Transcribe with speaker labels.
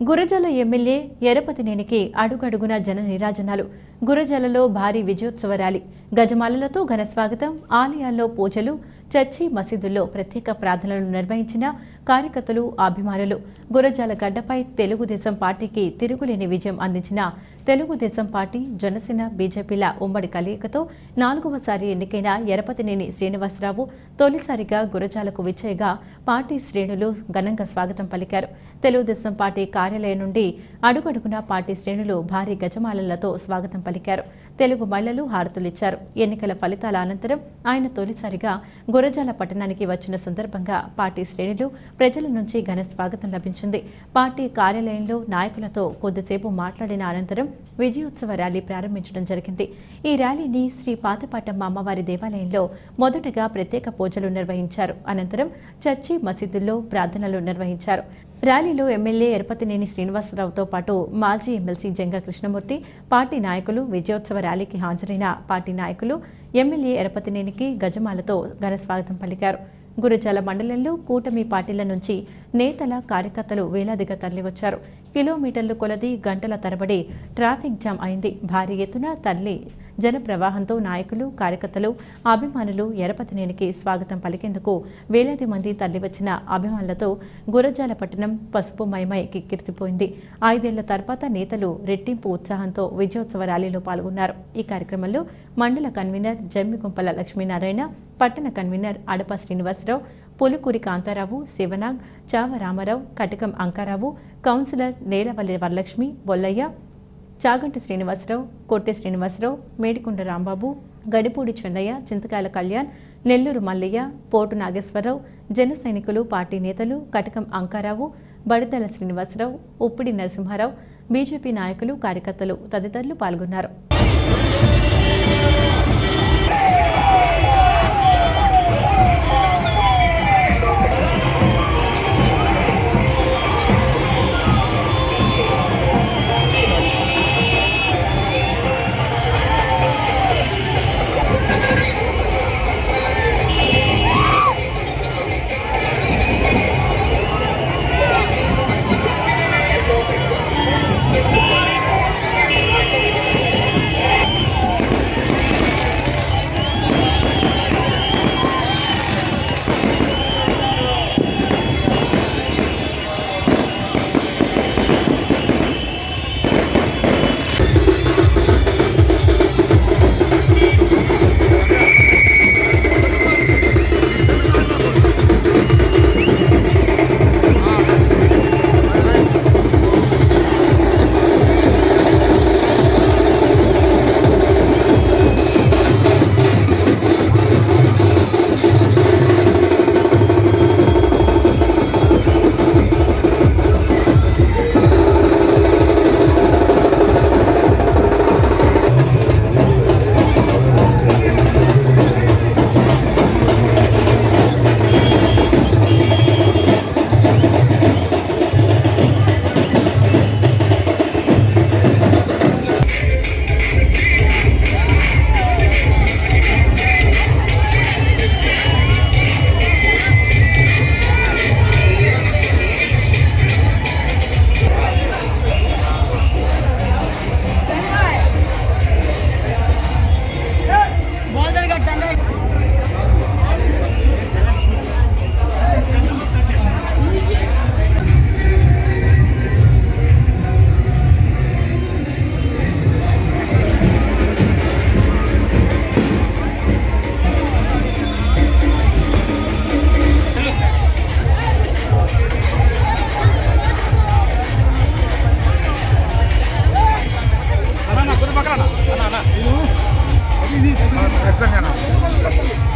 Speaker 1: Gurazala MLA ఎరపతినేనికి అడుగడుగున జన నిరాజనాలు. గురజాలలో భారీ విజయోత్సవ ర్యాలీ. గజమాలలతో ఘన స్వాగతం ఆలయాల్లో పూజలు చర్చి మసీదుల్లో ప్రత్యేక ప్రార్థనలు నిర్వహించిన కార్యకర్తలు అభిమానులు గురజాల గడ్డపై తెలుగుదేశం పార్టీకి తిరుగులేని విజయం అందించిన తెలుగుదేశం పార్టీ జనసేన బీజేపీల ఉమ్మడి కలయికతో నాలుగవసారి ఎన్నికైన ఎరపతినేని శ్రీనివాసరావు తొలిసారిగా గురజాలకు విచ్చేయగా పార్టీ శ్రేణులు ఘనంగా స్వాగతం పలికారు. తెలుగుదేశం పార్టీ కార్యాలయం నుండి అడుగడుగునా పార్టీ శ్రేణులు భారీ గజమాలలతో స్వాగతం పలికారు. తెలుగు మహిళలు హారతులిచ్చారు ఎన్నికల ఫలితాల అనంతరం ఆయన తొలిసారిగా గురజాల పట్టణానికి వచ్చిన సందర్భంగా పార్టీ శ్రేణులు ప్రజల నుంచి ఘన స్వాగతం లభించింది. పార్టీ కార్యాలయంలో నాయకులతో కొద్దిసేపు మాట్లాడిన అనంతరం విజయోత్సవ ర్యాలీ ప్రారంభించడం జరిగింది. ఈ ర్యాలీని శ్రీ పాతపాటమ్మ అమ్మవారి దేవాలయంలో మొదటగా ప్రత్యేక పూజలు నిర్వహించారు. అనంతరం చర్చి మసీదుల్లో ప్రార్థనలు నిర్వహించారు. ర్యాలీలో ఎమ్మెల్యే ఎరపతినేని శ్రీనివాసరావుతో పాటు మాజీ ఎమ్మెల్సీ జంగా కృష్ణమూర్తి పార్టీ నాయకులు విజయోత్సవ ర్యాలీకి హాజరైన పార్టీ నాయకులు ఎమ్మెల్యే ఎరపతినేనికి గజమాలతో ఘన స్వాగతం పలికారు. గురజాల మండలంలో కూటమి పార్టీల నుంచి నేతల కార్యకర్తలు వేలాదిగా తరలివచ్చారు. కిలోమీటర్లు కొలది గంటల తరబడి ట్రాఫిక్ జామ్ అయింది. భారీ ఎత్తున తల్లి జన ప్రవాహంతో నాయకులు కార్యకర్తలు అభిమానులు ఎరపతినేనికి స్వాగతం పలికేందుకు వేలాది మంది తరలివచ్చిన అభిమానులతో గురజాల పట్టణం పసుపుమయమై కిక్కిరిసిపోయింది. ఐదేళ్ళ తర్వాత నేతలు రెట్టింపు ఉత్సాహంతో విజయోత్సవ ర్యాలీలో పాల్గొన్నారు. ఈ కార్యక్రమంలో మండల కన్వీనర్ జమ్మిగుంపల లక్ష్మీనారాయణ పట్టణ కన్వీనర్ అడప శ్రీనివాసరావు పులుకూరి కాంతారావు శివనాగ్ చావ రామారావు కటకం అంకారావు కౌన్సిలర్ నేలవల్లి వరలక్ష్మి బొల్లయ్య చాగంటి శ్రీనివాసరావు కొట్టె శ్రీనివాసరావు మేడికొండ రాంబాబు గడిపూడి చెన్నయ్య చింతకాయల కళ్యాణ్ నెల్లూరు మల్లయ్య పోటు నాగేశ్వరరావు జన సైనికులు పార్టీ నేతలు కటకం అంకారావు బడిదల శ్రీనివాసరావు ఉప్పిడి నరసింహారావు బీజేపీ నాయకులు కార్యకర్తలు తదితరులు పాల్గొన్నారు. না না।